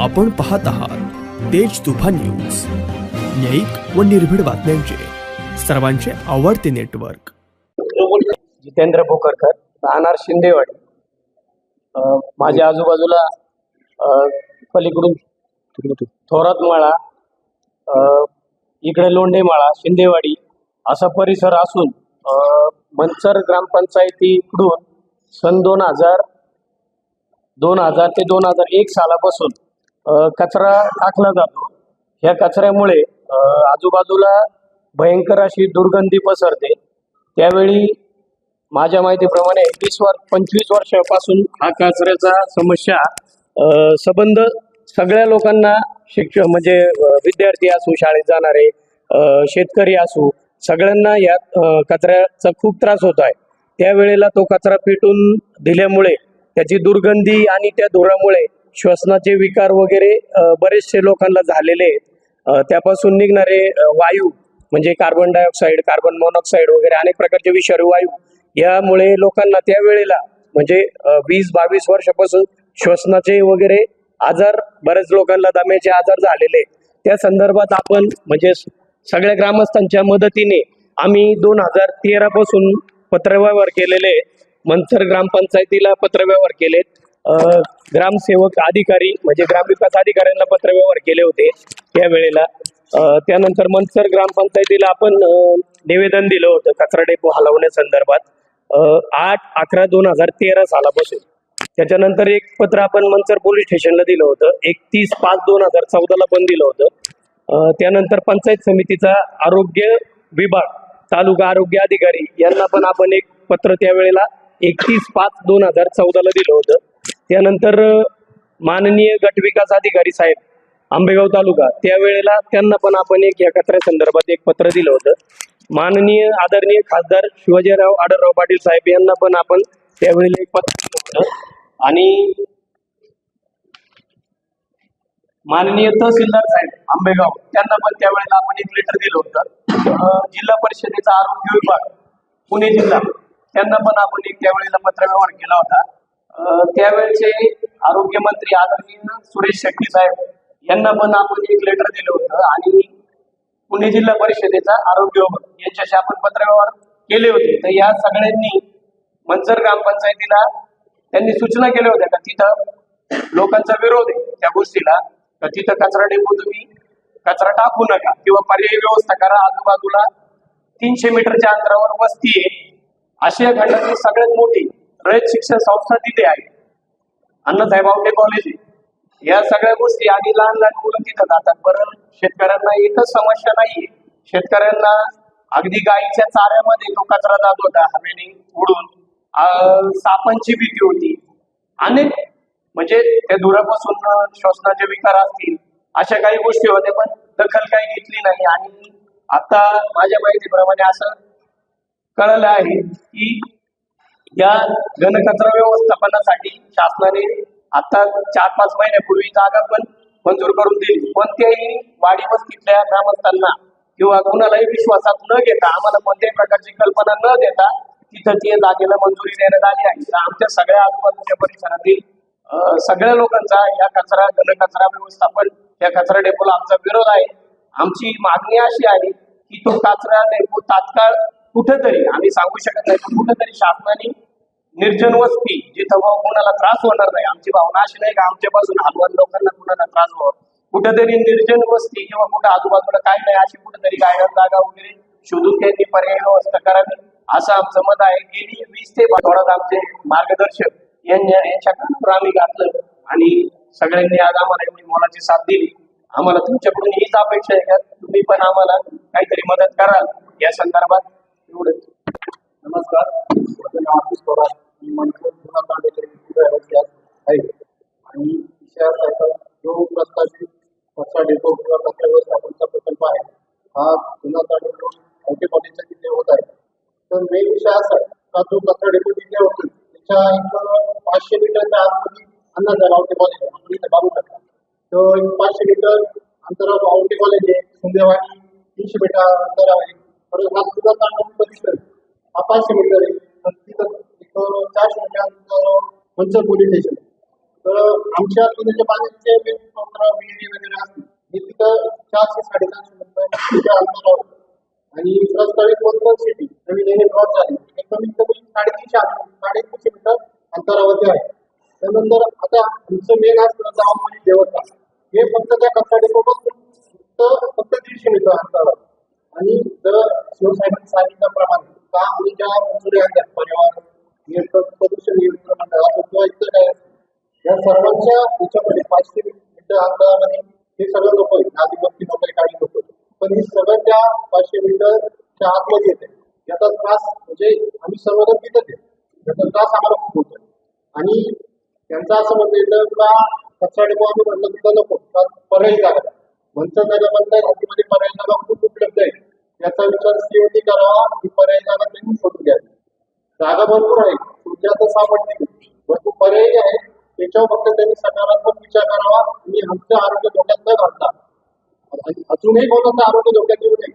आपण पाहत आहात तेज तुफान न्यूज. न्यायिक व निर्भीड बातम्यांचे. सर्वांचे आवडते नेटवर्क. जितेंद्र भोकरकर राहणार शिंदेवाडी. माझ्या आजूबाजूला पलीकडून थोरात माळा इकडे लोंढे माळा शिंदेवाडी असा परिसर असून मंचर ग्रामपंचायतीकडून सन दोन हजार दोन हजार ते दोन हजार एक सालापासून कचरा टाकला जातो. ह्या कचऱ्यामुळे आजूबाजूला भयंकर अशी दुर्गंधी पसरते. त्यावेळी माझ्या माहितीप्रमाणे वीस वर्ष पंचवीस वर्षापासून हा कचऱ्याचा समस्या संबंध सगळ्या लोकांना शिक्षण म्हणजे विद्यार्थी असू शाळेत जाणारे शेतकरी असू सगळ्यांना या कचऱ्याचा खूप त्रास होत आहे. त्यावेळेला तो कचरा पेटून दिल्यामुळे त्याची दुर्गंधी आणि त्या धुरामुळे श्वसनाचे विकार वगैरे बरेचसे लोकांना झालेले आहेत. त्यापासून निघणारे वायू म्हणजे कार्बन डायऑक्साईड कार्बन मोनॉक्साईड वगैरे अनेक प्रकारचे विषारी वायू यामुळे लोकांना त्यावेळेला म्हणजे वीस बावीस वर्षापासून श्वसनाचे वगैरे आजार बऱ्याच लोकांना दम्याचे आजार झालेले त्या संदर्भात आपण म्हणजे सगळ्या ग्रामस्थांच्या मदतीने आम्ही दोन हजार तेरापासून पत्रव्यवहार केलेले मंथर ग्रामपंचायतीला पत्रव्यवहार केले ग्रामसेवक अधिकारी म्हणजे ग्रामविकास अधिकाऱ्यांना पत्रव्यवहार केले होते या वेळेला. त्यानंतर मनसर ग्रामपंचायतीला आपण निवेदन दिलं होतं कचरा डेपो हलवण्यासंदर्भात. आठ अकरा दोन हजार तेरा सालापासून. त्याच्यानंतर एक पत्र आपण मनसर पोलीस स्टेशनला दिलं होतं. एकतीस पाच दोन हजार चौदाला पण दिलं होतं. त्यानंतर पंचायत समितीचा आरोग्य विभाग तालुका आरोग्य अधिकारी यांना पण आपण एक पत्र त्यावेळेला एकतीस पाच दोन हजार चौदाला दिलं होतं. त्यानंतर माननीय गटविकास अधिकारी साहेब आंबेगाव तालुका त्यावेळेला त्यांना पण आपण एक या कचऱ्या संदर्भात एक पत्र दिलं होतं. माननीय आदरणीय खासदार शिवाजीराव आडरराव पाटील साहेब यांना पण आपण त्यावेळेला एक पत्र दिलं होतं. आणि माननीय तहसीलदार साहेब आंबेगाव त्यांना पण त्यावेळेला आपण एक लेटर दिलं होतं. जिल्हा परिषदेचा आरोग्य विभाग पुणे जिल्हा त्यांना पण आपण एक त्यावेळेला पत्रव्यवहार केला होता. त्यावेळेचे आरोग्यमंत्री आदरणीय सुरेश शेट्टी साहेब यांना पण आपण एक लेटर दिलं होतं आणि पुणे जिल्हा परिषदेचा आरोग्य यांच्याशी आपण पत्रव्यवहार केले होते. तर या सगळ्यांनी मंजर ग्रामपंचायतीला त्यांनी सूचना केल्या होत्या का तिथं लोकांचा विरोध आहे त्या गोष्टीला का तिथं कचरा डेपो तुम्ही कचरा टाकू नका किंवा पर्यायी व्यवस्था करा आजूबाजूला तीनशे मीटरच्या अंतरावर वस्ती आहे. आशिया खंडातली सगळ्यात मोठी रयत शिक्षण संस्था तिथे आहे. अण्णासाहेब आवटे कॉलेज आहे. या सगळ्या गोष्टी आणि लहान लहान मुलं तिथं जातात. बरं शेतकऱ्यांना एकच समस्या नाहीये. शेतकऱ्यांना अगदी गाईच्या चाऱ्यामध्ये तो कचरा जात होता हवेने उडून. सापांची भीती होती. अनेक म्हणजे त्या धुरापासून श्वसनाचे विकार असतील अशा काही गोष्टी होत्या पण दखल काही घेतली नाही. आणि आता माझ्या माहितीप्रमाणे असं कळलं आहे की या घनकचरा व्यवस्थापनासाठी शासनाने आता चार पाच महिन्यापूर्वी जागा पण मंजूर करून दिली. कोणत्याही वाडी वस्तीतल्या ग्रामस्थांना किंवा कुणालाही विश्वासात न घेता आम्हाला कोणत्याही प्रकारची कल्पना न देता तिथं ती जागेला मंजुरी देण्यात आली आहे. तर आमच्या सगळ्या आजूबाजूच्या परिसरातील सगळ्या लोकांचा या कचरा घनकचरा व्यवस्थापन या कचरा डेपोला आमचा विरोध आहे. आमची मागणी अशी आहे की तो कचरा डेपो तात्काळ कुठेतरी आम्ही सांगू शकत नाही पण कुठेतरी शासनाने निर्जन वस्ती जिथं कोणाला त्रास होणार नाही आमची भावना अशी नाही का आमच्यापासून हलवान लोकांना कुणाला त्रास व्हावा. कुठेतरी निर्जन वस्ती किंवा कुठं आजूबाजूला काय नाही अशी कुठेतरी गायडन जागा वगैरे शोधून त्यांनी पर्याय व्यवस्था करावी असं आमचं मत आहे. गेली वीस ते थोडाच आमचे मार्गदर्शक यांनी यांच्या कानावर आम्ही घातलं आणि सगळ्यांनी आज आम्हाला एवढी मोलाची साथ दिली. आम्हाला तुमच्याकडून हीच अपेक्षा आहे का? तुम्ही पण आम्हाला काहीतरी मदत कराल. या संदर्भात एवढंच. नमस्कार. माझं नाव आशिष पवार. मी म्हणतो जुना तांडेकर आहे. आणि विषय असा आहे का जो प्रस्तावित कचरा डेपो किंवा कचरा व्यवस्थापनचा प्रकल्प आहे हा जुना तांडेकर मोठे कॉलेजच्या तिथे होत आहे. तर मेन विषय असा का जो कचरा डेपो तिथे होतो त्याच्या एक पाचशे मीटरच्या आतमध्ये झाला औटे कॉलेज आहे. आपण इथे बांधू शकता. तर पाचशे मीटर अंतरावर औटे कॉलेज आहे. सुंदेवाडी तीनशे मीटर अंतर आहे. परत हा जुना तांडव परिसर हा पाचशे मीटर आहे तर तिथं तिथं चारशे मीटर अंतरावर मंचर पोलीस स्टेशन तर आमच्या पिण्याच्या पाण्याचे जे विहिरी वगैरे असतील हे तिथं चारशे साडेचारशे मीटर अंतरावर आणि प्रस्तावित कोणतं सिटी नवीन येणे क्रॉस झाली. हे कमीत कमी साडेतीनशे साडेतीनशे मीटर अंतरावरती आहे. त्यानंतर आता आमचं मेन असतं गावामध्ये म्हणजे देवता. हे फक्त त्या कचरा डेपोपासून फक्त फक्त दीडशे मीटर अंतरावर. आणि जर शिवसाहेबांनी सांगितल्याप्रमाणे का आम्ही ज्या मंजुरी आहेत पर्यावरण नियंत्रण प्रदूषण नियंत्रण मंडळाचा किंवा इतर काय या सर्वांच्या याच्यामध्ये पाचशे मीटर अंतरामध्ये हे सगळं नको आहे नागरिकत्व वगैरे काही नको पण हे सगळं त्या पाचशे मीटरच्या आतमध्ये येते. याचा त्रास म्हणजे आम्ही सर्वजण तिथंच आहे. याचा त्रास आम्हाला खूप होतो आणि त्यांचं असं म्हणणं येतं का कचरा डेपो आम्ही म्हणलं तिथं नको का पर्यायी जागा म्हणतात नगर म्हणतात हद्दीमध्ये पर्यायी जागा खूप उपलब्ध आहे. याचा विचार सीओनी करावा ही पर्यायी जागा त्यांनी शोधून घ्यावी. जागा भरपूर आहे तुमच्या आता सापडते भरपूर पर्यायी आहे त्याच्यावर फक्त त्यांनी सकारात्मक विचार करावा आणि आमचं आरोग्य धोक्यात न घालता. आणि अजूनही कोणाचं आरोग्य धोक्यात येऊ नये.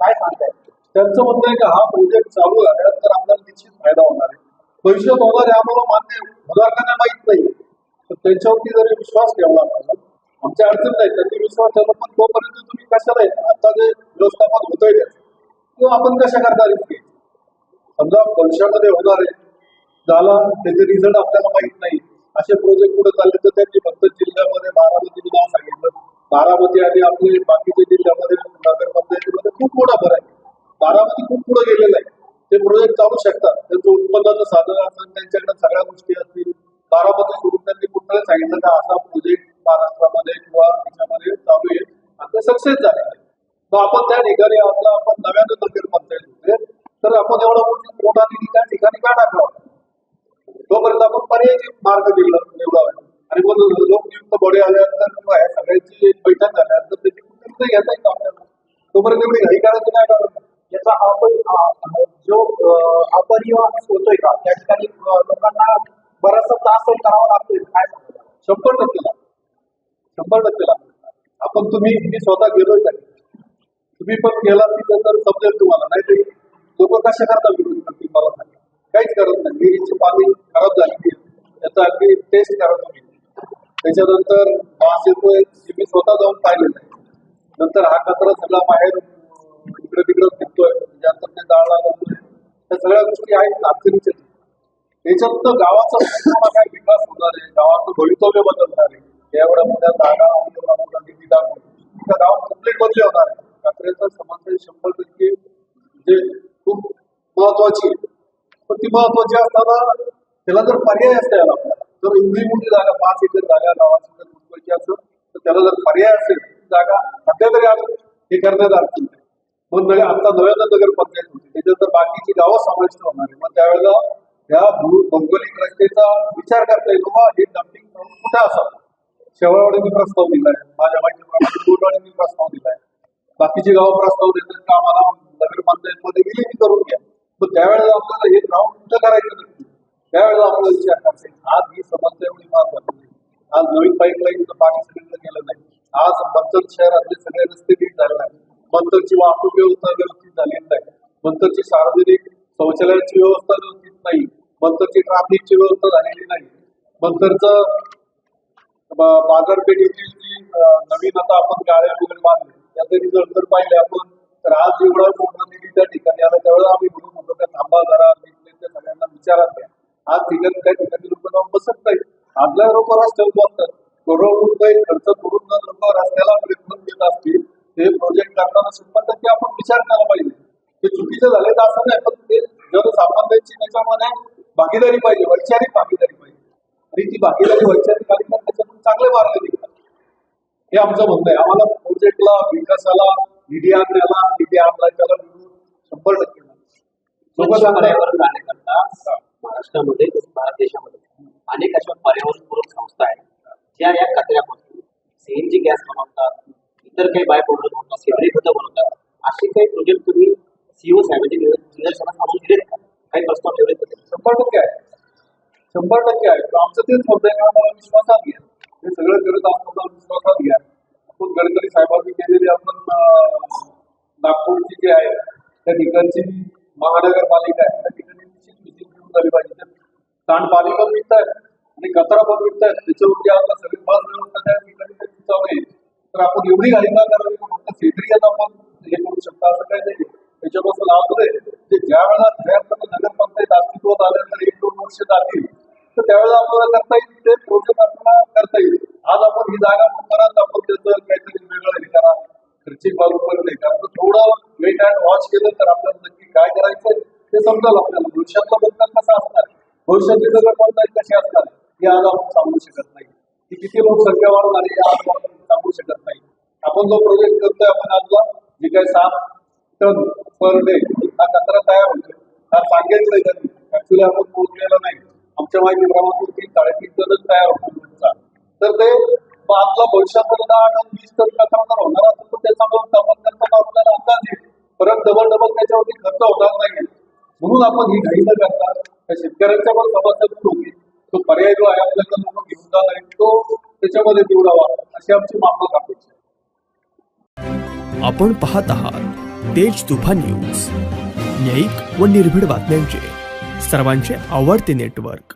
काय सांगताय? त्यांचं म्हणणं आहे की हा प्रोजेक्ट चालू झाल्यानंतर आपल्याला निश्चित फायदा होणार आहे. भविष्यात होणार आहे आम्हाला मान्य आहे. होणार का नाही माहीत नाही. तर त्यांच्यावरती जरी विश्वास ठेवला पाहिजे आमच्या अडचण नाही त्यांनी विश्वास ठेवला पण तोपर्यंत तुम्ही कशाला आहे? आता जे व्यवस्थापन होत आहे किंवा आपण कशा करता रिस्क समजा भविष्यामध्ये होणार आहे. झाला त्याचे रिझल्ट आपल्याला माहीत नाही. असे प्रोजेक्ट पुढे चालले तर त्यांनी फक्त जिल्ह्यामध्ये बारामतीचं नाव सांगितलं. बारामती आणि आपले बाकीच्या जिल्ह्यामध्ये नगरपंचायतीमध्ये खूप मोठा फरक आहे. बारामती खूप पुढे गेलेलं आहे. ते प्रोजेक्ट चालू शकतात. त्यांचं उत्पन्नाचं साधन असेल त्यांच्याकडे सगळ्या गोष्टी असतील. बारामती सोडून त्यांनी कुठलं सांगितलं का असा प्रोजेक्ट महाराष्ट्रामध्ये किंवा देशामध्ये चालू आहे. आणि ते सक्सेस झाले तर आपण त्या ठिकाणी आपला आपण नव्यानं नगरपंचायत होते तर आपण एवढा मोठी मोठा निधी त्या ठिकाणी का टाकला? तोपर्यंत आपण पर्यायी मार्ग दिला निवडावा. आणि मग लोकनियुक्त बडे आल्यानंतर किंवा ह्या सगळ्यांची बैठक झाल्यानंतर त्याची कुठे घेता येईल आपल्याला. तोपर्यंत एवढी घाई करायचं काय करायचं याचा आपण जो अपरिवाह होतोय का? त्या ठिकाणी लोकांना बराचसा त्रास करावा लागतोय. काय शंभर टक्के. लागतं. शंभर आपण तुम्ही मी स्वतः गेलोय का तुम्ही पण गेला तिथं तर समजेल तुम्हाला. नाही लोक कशा करता विरोध करतील मला सांगा. काहीच करत नाही. विहिरीचे पाणी खराब झाली त्याचा अगदी टेस्ट करा तुम्ही. त्याच्यानंतर मास येतोय मी स्वतः जाऊन पाहिलेलं आहे. नंतर हा कचरा सगळा बाहेर इकडे तिकडे फिरतोय म्हणजे ज्यानंतर ते जाळला जातोय त्या सगळ्या गोष्टी आहेत अडचणीच्या त्याच्यानंतर गावाचा काय विकास होणार आहे. गावाचं भवितव्य बदलणार आहे. एवढ्या मोठ्या जागा आणि एवढा मोठा निधी टाकून कंप्लीट बदली होणार आहे. कचऱ्याचा समस्या शंभर टक्के म्हणजे खूप महत्वाची आहे. पण ती महत्वाची असताना त्याला जर पर्याय असता याला जर एवढी मोठी जागा पाच एकर जागा गावाची जर महत्वाची असेल तर त्याला जर पर्याय असेल जागा सध्या तरी अजून हे करण्यात अडचण मग नगर आता नव्यानं नगरपंचायत होती. त्याच्यात तर बाकीची गावं समाविष्ट होणार आहे मग त्यावेळेला या भू- भौगोलिक रस्त्याचा विचार करता येईल. बाबा हे डम्पिंग कुठे असावं? शेवळवाडीने प्रस्ताव दिलाय. माझ्या माहितीप्रमाणे कोटवाडीने प्रस्ताव दिलाय. बाकीचे गाव प्रस्ताव देतात का आम्हाला? नगरपंचायतमध्ये विलीन करून घ्या. मग त्यावेळेला आपल्याला हे ग्राउंड कुठं करायचं नक्की त्यावेळेला आपल्याला विचार करता आज ही समस्या एवढी महत्वाची आहे. आज नवीन पाईपलाईनचं पाणी सिलेंडर गेलं नाही. आज मंतर शहरातले सगळे रस्ते नीट झाले नाही मंतरची वाहतूक व्यवस्था व्यवस्थित झालेली नाही. मंतरची सार्वजनिक शौचालयाची व्यवस्था व्यवस्थित नाही. मंतरची ट्राफिकची व्यवस्था झालेली नाही. मंतरचं बाजारपेठेची जी नवीन आता आपण गाड्या वगैरे बांधले त्याचे रिझल्ट जर पाहिले आपण तर आज एवढा मोठा निधी त्या ठिकाणी आला त्यावेळेला आम्ही म्हणून म्हणतो त्या थांबा जरा त्या सगळ्यांना विचारात घ्या आज ठिकाणी त्या ठिकाणी लोक जाऊन बसत नाही आपल्या लोक रस्त्यावर बसतात. करोड रुपये खर्च करून जर लोक रस्त्याला प्रयत्न देत असतील ते प्रोजेक्ट करताना शंभर टक्के आपण विचार करायला पाहिजे. ते चुकीचं झाले तर असं नाही पण ते जनसामान्यांची त्याच्यामध्ये भागीदारी पाहिजे वैचारिक भागीदारी पाहिजे. आणि ती भागीदारी वैचारिक आली चांगले मार्ग निघतात. हे आमचं म्हणणं आहे. आम्हाला प्रोजेक्टला विकासाला निधी आणण्याला निधी आणला त्याला विरोध शंभर टक्के पर्यावरण राहण्याकरता महाराष्ट्रामध्ये भारत देशामध्ये. अनेक अशा पर्यावरणपूरक संस्था आहेत. ज्या या कचऱ्यापासून सीएनजी गॅस बनवतात इतर काही बाय प्रोडक्ट बनवतात सेंद्रिय खतं बनवतात. असे काही प्रोजेक्ट तुम्ही सीओ साहेबांचे निदर्शनास आणून दिलेत काही प्रस्ताव त्यांनी? शंभर टक्के आहे. शंभर टक्के आहे. आमचं तेच म्हणणं आहे. की आम्हाला विश्वासात घ्या साहेबांनी केलेली आपण नागपूरची जी आहे त्या ठिकाणची महानगरपालिका आहे त्या ठिकाणी निश्चित घेऊन झाली पाहिजे. सांडपाणी पण मिळत आहे आणि कचरा पण विकतायत त्याच्यावरती आता सगळी बस व्यवस्था त्या ठिकाणी चालू आहे तर आपण एवढी घाई करावी की फक्त सेंद्रिय आपण हे करू शकतो असं काही नाही. त्याच्यापासून अगोदर ते ज्या वेळेला ज्या नगरपंचायत अस्तित्वात आल्यानंतर एक दोन वर्ष जातील तर त्यावेळेला आपल्याला करता येईल. ते आपल्याला भविष्यातला बदल कसा असणार? भविष्यातले भविष्यातली नगरपंचायत कसे असणार? हे आज आपण सांगू शकत नाही. की किती लोकसंख्या वाढणार हे आज आपण सांगू शकत नाही. आपण जो प्रोजेक्ट करतोय आपण आजला जे काही सात टन पर डे हा कचरा तयार होतो हा सांगितलंय त्यांनी. ऍक्च्युली आपण पोहोचलेला नाही. आमच्या माहितीप्रमाणे तीन साडेतीन टनच तयार होतो तुमचा तर ते मग आपला भविष्यामध्ये दहा टन वीस टन कचरा जर होणार असेल तर त्याचा व्यवस्थापन करताना आपल्याला अंदाज येईल परत डबल डबल त्याच्यावरती खर्च होणार नाही म्हणून आपण ही घाई न करता त्या शेतकऱ्यांच्या पण समस्या दूर होती. तो पर्याय जो आहे आपल्याला लोक घेऊन जात आहे. तो त्याच्यामध्ये निवडावा अशी आमची माफक अपेक्षा आहे. आपण पाहत आहात तेज तुफान न्यूज. न्यायिक व निर्भीड बातम्यांचे. सर्वांचे आवडते नेटवर्क.